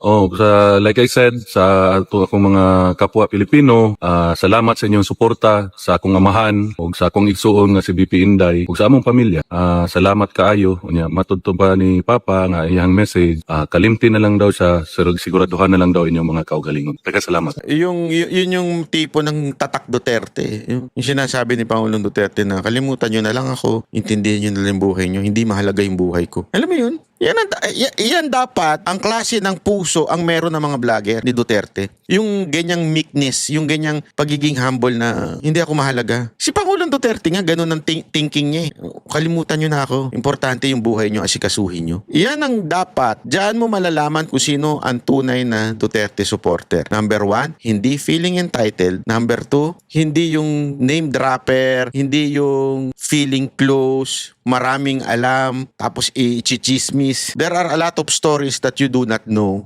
Oh, sa like I said sa ato akong mga kapwa Pilipino, ah, salamat sa inyong suporta sa akong amahan ug sa akong igsuon nga si BP Inday ug sa among pamilya. Ah, salamat kaayo unya matudto pa ni Papa nga iyang message. Ah, kalimti na lang daw siya sig- siguraduhan na lang daw inyong mga kaugalingon. Teka salamat. Yung, yun yung tipo ng tatak Duterte. Yung, sinasabi ni Pangulong Duterte na kalimutan nyo na lang ako, intindihin nyo na lang buhay nyo, hindi mahalaga yung buhay ko. Alam mo yun? Yan, ang, da- y- yan dapat ang klase ng puso ang meron ng mga vlogger ni Duterte. Yung ganyang meekness, yung ganyang pagiging humble na hindi ako mahalaga. Si Pangulong Duterte nga, ganun ang think- thinking niya eh. Kalimutan nyo na ako. Importante yung buhay nyo, asikasuhin nyo. Yan ang dapat. Diyan mo malalaman kung sino ang tunay na Duterte supporter. Number one, hindi feeling entitled. Number two, hindi yung name dropper, hindi yung feeling close, maraming alam, tapos i-chismis. There are a lot of stories that you do not know